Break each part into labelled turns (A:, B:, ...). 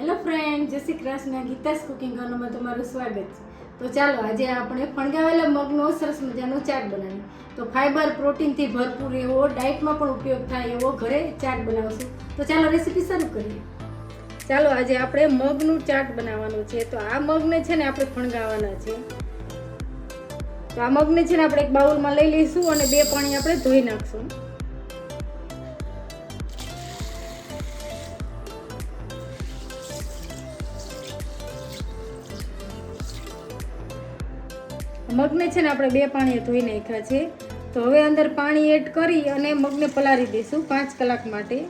A: Hello friend જય Shri Krishna. Geeta's cooking કરવામાં તમારું સ્વાગત છે. તો ચાલો, આજે આપણે ફણગાવેલા મગનો સરસ મજાનો ચાટ બનાવીએ. તો ફાઈબર પ્રોટીનથી ભરપૂર એવો ડાયટમાં પણ ઉપયોગ થાય એવો ઘરે ચાટ બનાવશું. તો ચાલો રેસીપી શરૂ કરીએ. ચાલો, આજે આપણે મગનું ચાટ બનાવવાનું છે. તો આ મગને છે ને આપણે ફણગાવવાના છે. તો આ મગને છે ને આપણે એક બાઉલમાં લઈ લઈશું અને બે પાણી આપણે ધોઈ નાખશું. મગને છે ને આપણે બે પાણીએ ધોઈ નાખ્યા છે. તો હવે અંદર પાણી એડ કરી અને મગને પલાળી દઈશું પાંચ કલાક માટે.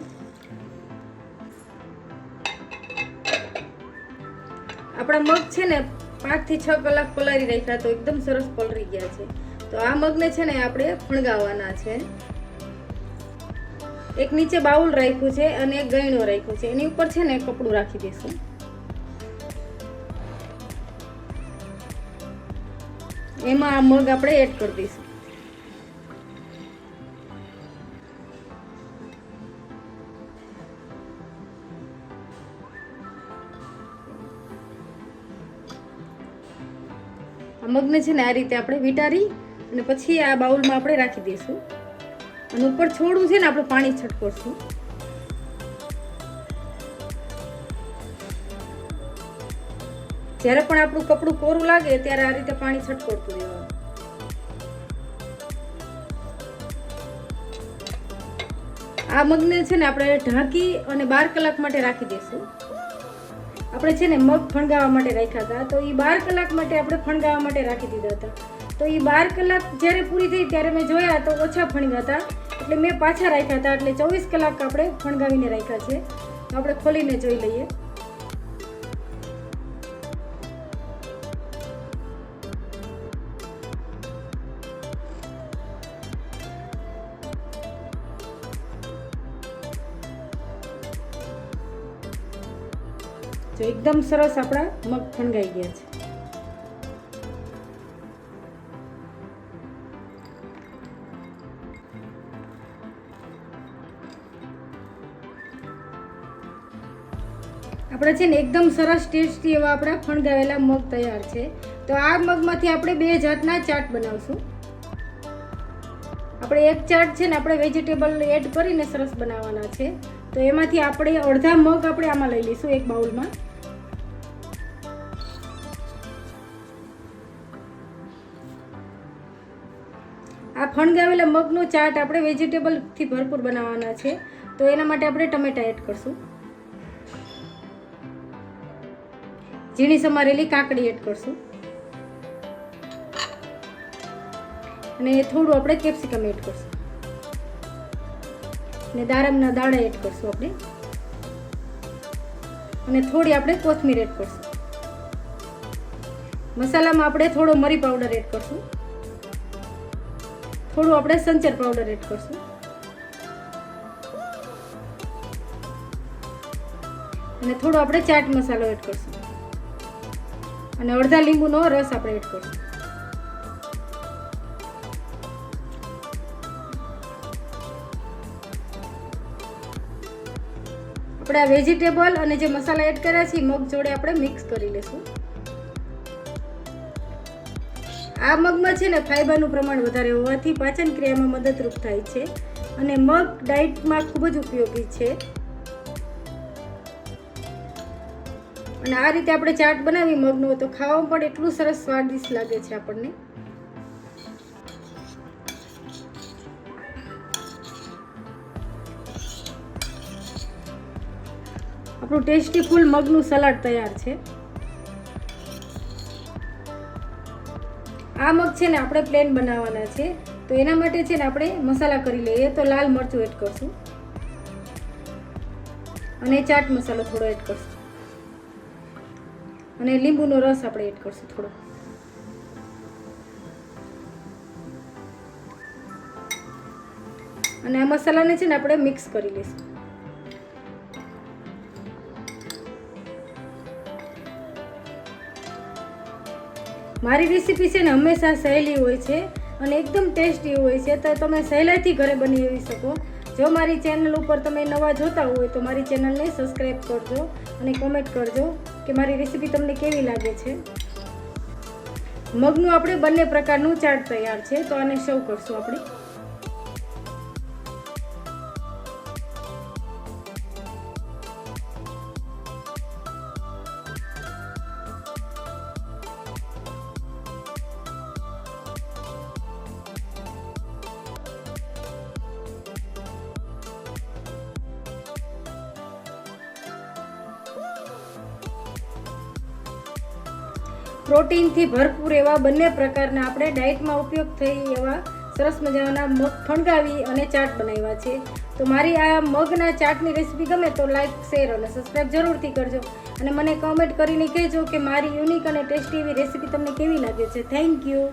A: આપણા મગ છે ને પાંચથી છ કલાક પલાળી રાખ્યા તો એકદમ સરસ પલળી ગયા છે. તો આ મગને છે ને આપણે ફણગાવવાના છે. એક નીચે બાઉલ રાખ્યું છે અને એક ગયણો રાખ્યું છે. એની ઉપર છે ને કપડું રાખી દઈશું. એમાં આ મગ આપણે એડ કરી દઈશું. આ મગને છે ને આ રીતે આપણે વિટારી અને પછી આ બાઉલમાં આપણે રાખી દઈશું. અને ઉપર છોડું છે ને આપણે પાણી છટકોરશું જ્યારે પણ આપણું કપડું કોરું લાગે ત્યારે આ રીતે પાણી છટકોડતું રહેવાનું. આ મગને છે ને આપણે ઢાંકી અને બાર કલાક માટે રાખી દઈશું આપણે છે ને મગ ફણગાવવા માટે રાખ્યા હતા. તો એ બાર કલાક માટે આપણે ફણગાવવા માટે રાખી દીધા હતા. તો એ બાર કલાક જ્યારે પૂરી થઈ ત્યારે મેં જોયા તો ઓછા ફણગ્યા હતા. એટલે મેં પાછા રાખ્યા હતા. એટલે ચોવીસ કલાક આપણે ફણગાવીને રાખ્યા છે. આપણે ખોલીને જોઈ લઈએ. જો એકદમ સરસ આપણા મગ ફણગાઈ ગયા છે. આપણે છે ને એકદમ સરસ ટેસ્ટી એવા આપણા ફણગાવેલા મગ તૈયાર છે. તો આ મગમાંથી આપણે બે જાતના ચાટ બનાવશું. આપણે એક ચાટ છે ને આપણે વેજીટેબલ એડ કરીને સરસ બનાવવાના છે. તો એમાંથી આપણે અડધા મગ આપણે આમાં લઈ લઈશું એક બાઉલમાં. આ ફણગાવેલા મગનો ચાટ આપણે વેજીટેબલથી ભરપૂર બનાવવાના છે. તો એના માટે આપણે ટમેટા એડ કરશું. ઝીણી સમારેલી કાકડી એડ કરશું. અને થોડું આપણે કેપ્સિકમ એડ કરશું. અને દારમના દાણા એડ કરશું આપણે. અને થોડી આપણે કોથમીર એડ કરશું. મસાલામાં આપણે થોડો મરી પાવડર એડ કરશું. થોડું આપણે સંચર પાવડર એડ કરશું. અને થોડો આપણે ચાટ મસાલો એડ કરશું. અને અડધા લીંબુનો રસ આપણે એડ કરશું. આપણે આ વેજીટેબલ અને જે મસાલા એડ કર્યા છે, એ મગ જોડે આપણે મિક્સ કરી લેશું. આ મગમાં છે ને ફાઈબરનું પ્રમાણ વધારે હોવાથી પાચન ક્રિયામાં મદદરૂપ થાય છે અને મગ ડાયટમાં ખૂબ જ ઉપયોગી છે. અને આ રીતે આપણે ચાટ બનાવી મગનો તો ખાવા પણ એટલું સરસ સ્વાદિષ્ટ લાગે છે આપણને. આપણું ટેસ્ટી ફૂલ મગનું સલાડ તૈયાર છે. આ મગ છે ને આપણે પ્લેન બનાવવાના છે. તો એના માટે છે ને આપણે મસાલા કરી લઈએ. તો લાલ મરચું એડ કરશું. અને ચાટ મસાલો થોડો એડ કરશું. અને લીંબુનો રસ આપણે એડ કરશું થોડો. અને આ મસાલાને છે ને આપણે મિક્સ કરી લઈશું. મારી રેસીપી છે ને હંમેશા સહેલી હોય છે અને એકદમ ટેસ્ટી હોય છે, તો તમે સહેલાઈથી ઘરે બનાવી શકો. જો મારી ચેનલ ઉપર તમે નવા જોતા હોય, તો મારી ચેનલને સબસ્ક્રાઈબ કરજો અને કોમેન્ટ કરજો કે મારી રેસીપી તમને કેવી લાગે છે. મગનું આપણે બંને પ્રકારનું ચાટ તૈયાર છે, તો આને સર્વ કરશું આપણે. પ્રોટીનથી ભરપૂર એવા બંને પ્રકારના આપણે ડાયટમાં ઉપયોગ થઈ એવા સરસ મજાના મગ ફણગાવી અને ચાટ બનાવ્યા છે. તો મારી આ મગના ચાટની રેસીપી ગમે તો લાઈક શેર અને સબસ્ક્રાઈબ જરૂરથી કરજો. અને મને કમેન્ટ કરીને કહેજો કે મારી યુનિક અને ટેસ્ટી એવી રેસીપી તમને કેવી લાગે છે. Thank you